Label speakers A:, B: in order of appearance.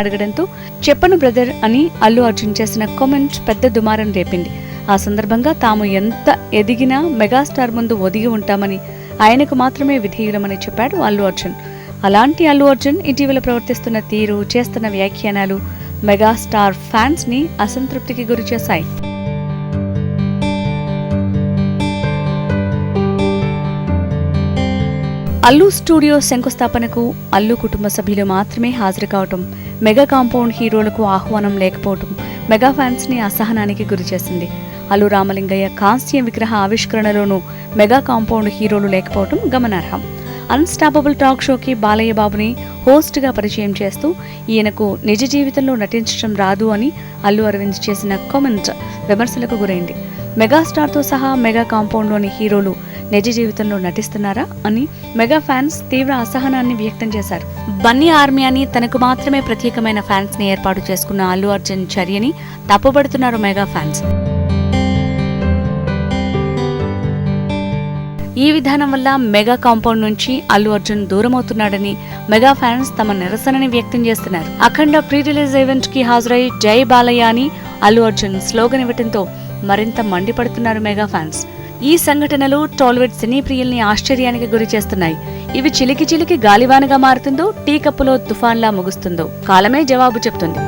A: అడగడంతో చెప్పను బ్రదర్ అని అల్లు అర్జున్ చేసిన కామెంట్ పెద్ద దుమారం రేపింది. ఆ సందర్భంగా తాము ఎంత ఎదిగినా మెగాస్టార్ ముందు ఒదిగి ఉంటామని ఆయనకు మాత్రమే విధేయులమని చెప్పాడు అల్లు అర్జున్. అలాంటి అల్లు అర్జున్ ఇటీవల ప్రవర్తిస్తున్న తీరు చేస్తున్న వ్యాఖ్యానాలు మెగాస్టార్ ఫ్యాన్స్ని అసంతృప్తికి గురిచేశాయి అల్లు స్టూడియో శంకుస్థాపనకు అల్లు కుటుంబ సభ్యులు మాత్రమే హాజరు కావటం మెగా కాంపౌండ్ హీరోలకు ఆహ్వానం లేకపోవటం మెగా ఫ్యాన్స్ని అసహనానికి గురిచేసింది. అల్లు రామలింగయ్య కాంస్య విగ్రహ ఆవిష్కరణలోనూ మెగా కాంపౌండ్ హీరోలు లేకపోవటం గమనార్హం. అన్స్టాపబుల్ టాక్ షోకి బాలయ్య బాబుని హోస్ట్గా పరిచయం చేస్తూ ఈయనకు నిజ జీవితంలో నటించడం రాదు అని అల్లు అరవింద్ చేసిన కామెంట్ విమర్శలకు గురైంది. మెగాస్టార్తో సహా మెగా కాంపౌండ్లోని హీరోలు నిజ జీవితంలో నటిస్తున్నారా అని మెగా ఫ్యాన్స్ తీవ్ర అసహనాన్ని వ్యక్తం చేశారు. బన్నీ ఆర్మీ అని తనకు మాత్రమే ప్రత్యేకమైన ఫ్యాన్స్ని ఏర్పాటు చేసుకున్న అల్లు అర్జున్ చర్యని తప్పుపడుతున్నారు మెగా ఫ్యాన్స్. ఈ విధానం వల్ల మెగా కాంపౌండ్ నుంచి అల్లు అర్జున్ దూరమవుతున్నాడని మెగా ఫ్యాన్స్ తమ నిరసనని వ్యక్తం చేస్తున్నారు. అఖండ ప్రీ రిలీజ్ ఈవెంట్కి హాజరై జై బాలయ్య అని అల్లు అర్జున్ స్లోగన్ ఇవ్వడంతో మరింత మండిపడుతున్నారు మెగా ఫ్యాన్స్. ఈ సంఘటనలు టాలీవుడ్ సినీ ప్రియుల్ని ఆశ్చర్యానికి గురి చేస్తున్నాయి. ఇవి చిలికి చిలికి గాలివానగా మారుతుందో టీ కప్పులో తుఫాన్లా ముగుస్తుందో కాలమే జవాబు చెప్తుంది.